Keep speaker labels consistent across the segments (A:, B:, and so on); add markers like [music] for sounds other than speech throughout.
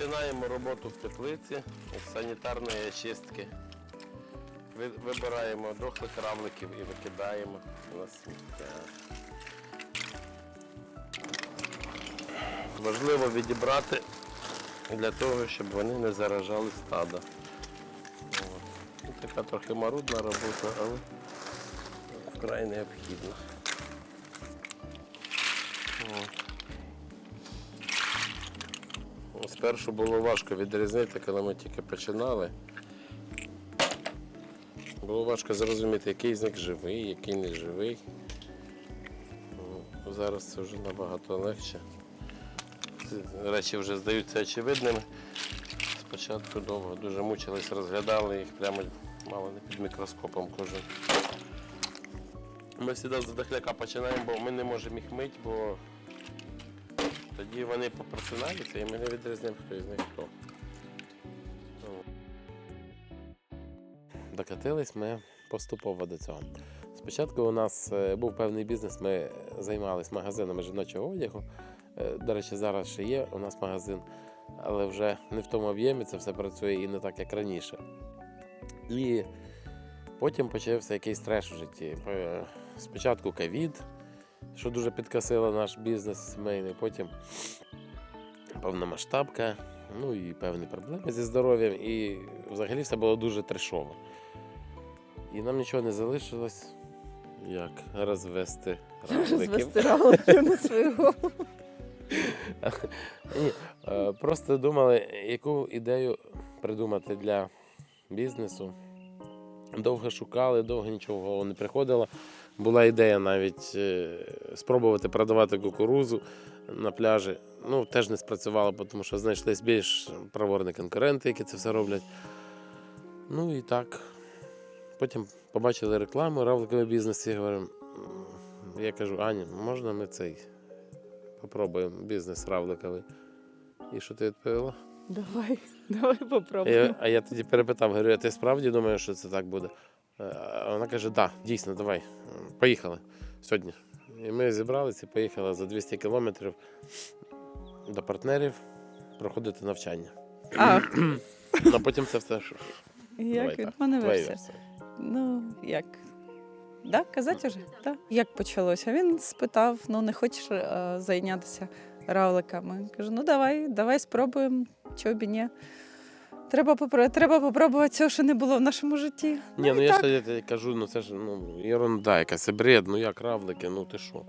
A: Починаємо роботу в теплиці з санітарної очистки. Вибираємо дохлих равликів і викидаємо на сміття. Важливо відібрати для того, щоб вони не заражали стадо. Ну, Така трохи марудна робота, але вкрай необхідна. Спершу було важко відрізнити, коли ми тільки починали. Було важко зрозуміти, який з них живий, який не живий. Ну, Зараз це вже набагато легше. Речі вже здаються очевидними. Спочатку довго дуже мучились, розглядали їх прямо мало не під мікроскопом кожен. Ми завжди з дохляка починаємо, бо ми не можемо їх мити, бо тоді вони попросинаються і ми не відрізняємо, хто із них хто. Докатились ми поступово до цього. Спочатку у нас е, був певний бізнес, ми займалися магазинами жіночого одягу. Е, До речі, зараз ще є у нас магазин, але вже не в тому об'ємі це все працює і не так, як раніше. І потім почався якийсь треш у житті. Е, Спочатку ковід, що дуже підкосило наш бізнес сімейний, потім повномасштабка, ну і певні проблеми зі здоров'ям, і взагалі все було дуже трешово. І нам нічого не залишилось, як розвести. [laughs]
B: Розвести равликів на свою голову. [laughs]
A: Ні, е, просто думали, яку ідею придумати для бізнесу. Довго шукали, довго нічого в голову не приходило. Була ідея навіть е, спробувати продавати кукурузу на пляжі. Ну, теж не спрацювало, тому що знайшлись більш проворні конкуренти, які це все роблять. Ну і так. Потім побачили рекламу, равликовий бізнес, і говоримо, я кажу, Аня, можна ми цей попробуємо бізнес равликовий. І що ти відповіла?
B: Давай, давай попробуємо.
A: а я тоді перепитав, говорю, а ти справді думаєш, що це так буде? Е, А вона каже, так, да, дійсно, давай, поїхали сьогодні. І ми зібралися і поїхали за 200 кілометрів до партнерів проходити навчання.
B: А,
A: А потім це все
B: як від мене версія? Ну, як? Да, казати вже? Так. Як почалося? Він спитав: ну не хочеш е, зайнятися равликами? Кажу, ну давай, давай спробуємо, чого б ні. Треба, попро- треба попробувати цього, що не було в нашому житті.
A: Ні, ну
B: і
A: я
B: так.
A: ж тобі кажу, ну це ж ну, ерунда якась, це бред, ну як равлики, ну ти що?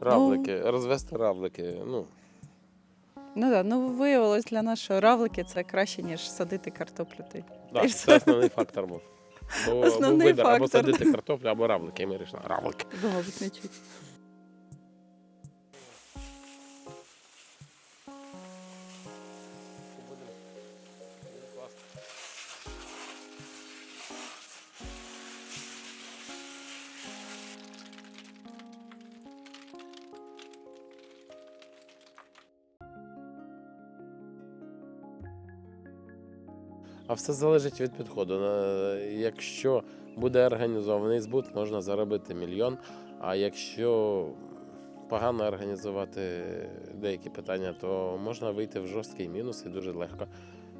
A: Равлики, розвести равлики, ну.
B: Ну так, ну виявилось для нас, що равлики це краще, ніж садити картоплю. Ти.
A: Да, це
B: все.
A: основний фактор був. Бо
B: Основний
A: був вибір або садити картоплю, або равлики. І ми вирішили, равлики.
B: Ну, не чуть.
A: А все залежить від підходу. Якщо буде організований збут, можна заробити мільйон. А якщо погано організувати деякі питання, то можна вийти в жорсткий мінус і дуже легко.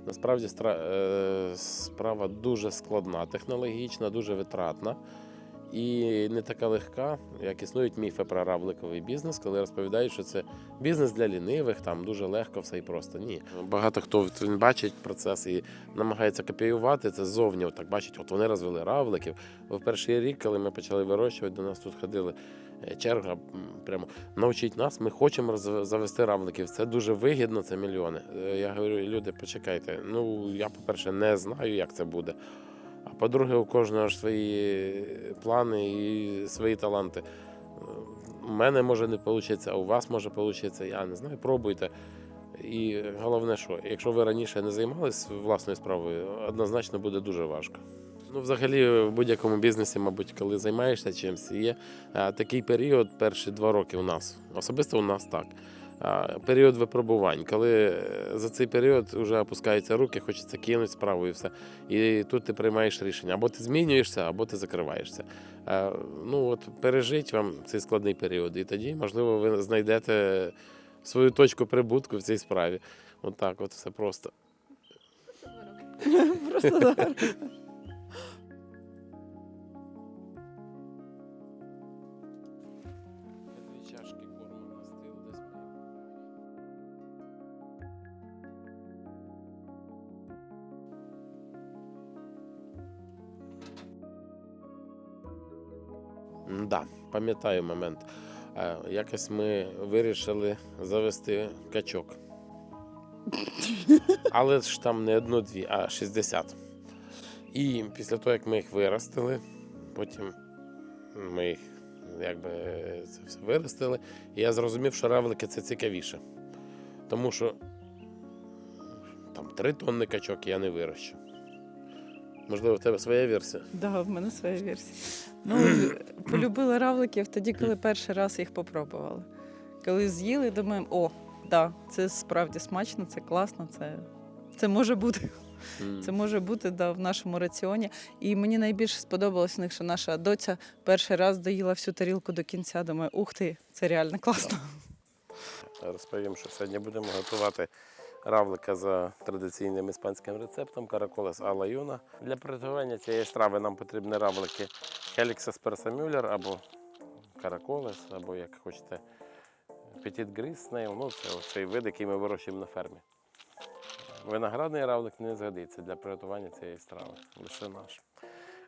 A: Насправді е, справа дуже складна, технологічна, дуже витратна і не така легка, як існують міфи про равликовий бізнес, коли розповідають, що це бізнес для лінивих, там дуже легко все і просто. Ні. Багато хто він бачить процес і намагається копіювати це ззовні. Так бачить, от вони розвели равликів. В перший рік, коли ми почали вирощувати, до нас тут ходили е, черга. Прямо навчіть нас, ми хочемо завести равликів. Це дуже вигідно, це мільйони. Е, Я говорю, люди, почекайте. Ну я, по-перше, не знаю, як це буде. А по-друге, у кожного ж свої плани і свої таланти. У мене може не вийде, а у вас може вийти. Я не знаю, пробуйте. І головне, що якщо ви раніше не займалися власною справою, однозначно буде дуже важко. Ну, взагалі, в будь-якому бізнесі, мабуть, коли займаєшся чимось, є такий період, перші два роки у нас. Особисто у нас так. Період випробувань, коли е, за цей період вже опускаються руки, хочеться кинути справу і все. І тут ти приймаєш рішення: або ти змінюєшся, або ти закриваєшся. Е, Ну от пережить вам цей складний період, і тоді, можливо, ви знайдете свою точку прибутку в цій справі. Отак, от все просто.
B: Просто
A: Да, пам'ятаю момент. Е, Якось ми вирішили завести качок. Але ж там не одну-дві, а 60. І після того, як ми їх виростили, потім ми їх якби це все виростили. Я зрозумів, що равлики це цікавіше. Тому що там 3 тонни качок я не вирощу. Можливо, в тебе своя версія?
B: Да, в мене своя версія. Ну, [clears throat] полюбили равликів тоді, коли перший раз їх попробували. Коли з'їли, думаємо, о, да, це справді смачно, це класно, це, це може бути. Це може бути да, в нашому раціоні. І мені найбільше сподобалось в них, що наша доця перший раз доїла всю тарілку до кінця. Думаю, ух ти, це реально класно.
A: Розповім, що сьогодні будемо готувати равлика за традиційним іспанським рецептом караколес ала юна. Для приготування цієї страви нам потрібні равлики Helix Aspersa або караколес, або як хочете Petit Gris Snail. Ну, це цей вид, який ми вирощуємо на фермі. Виноградний равлик не згодиться для приготування цієї страви, лише наш.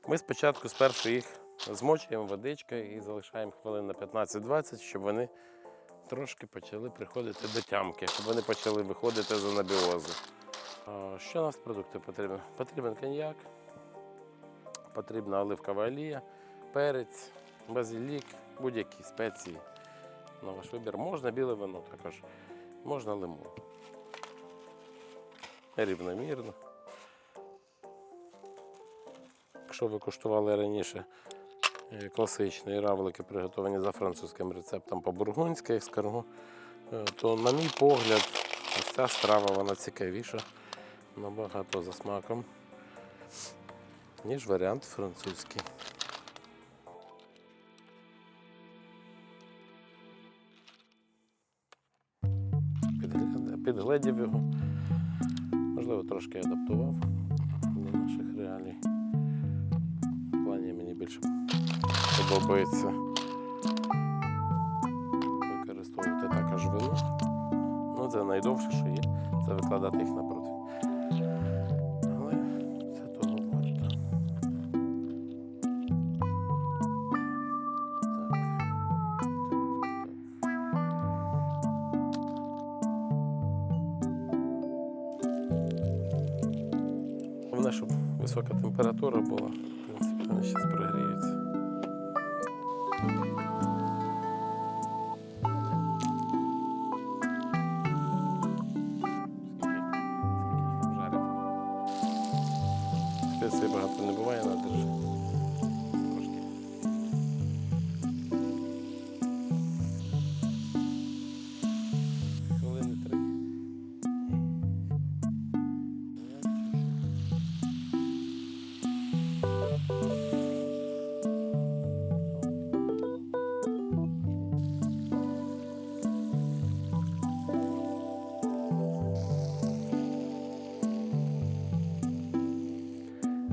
A: Ми спочатку спершу їх змочуємо водичкою і залишаємо хвилин на 15-20, щоб вони трошки почали приходити до тямки, щоб вони почали виходити з анабіозу. Що нам з продуктів потрібно? Потрібен коньяк, потрібна оливкова олія, перець, базилік, будь-які спеції. На ваш вибір. Можна біле вино також, можна лимон. Рівномірно. Якщо ви куштували раніше е, класичні равлики, приготовані за французьким рецептом по-бургундськи ескарго, е, то, на мій погляд, ось ця страва вона цікавіша набагато за смаком, ніж варіант французький. Підгледів його. Можливо, трошки адаптував до наших реалій. В плані більше подобається використовувати також вино. Ну, це найдовше, що є, це викладати їх на противень. Але це того щоб висока температура була. Вони зараз прогріються. Спеції багато не буває, на держи.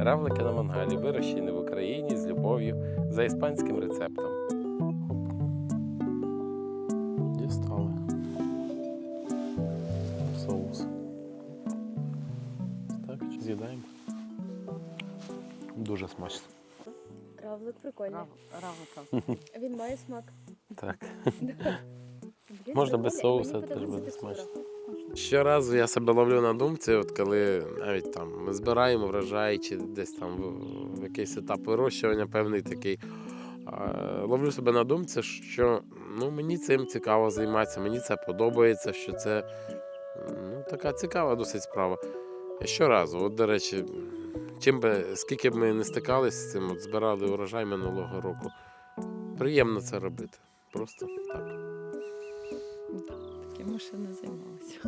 A: Равлики на мангалі вирощені в Україні з любов'ю за іспанським рецептом. Дістали. Соус. Так, з'їдаємо. Дуже смачно.
C: Равлик прикольний.
B: Равлика.
C: Він має смак.
A: Так. [laughs] Можна без соуса, теж буде смачно. Щоразу я себе ловлю на думці, от коли навіть там ми збираємо врожай чи десь там в, в якийсь етап вирощування певний такий. Ловлю себе на думці, що ну, мені цим цікаво займатися, мені це подобається, що це ну, така цікава досить справа. Щоразу, от, до речі, чим би, скільки б ми не стикалися з цим, от збирали урожай минулого року. Приємно це робити. Просто так.
B: Таким ще не займалися.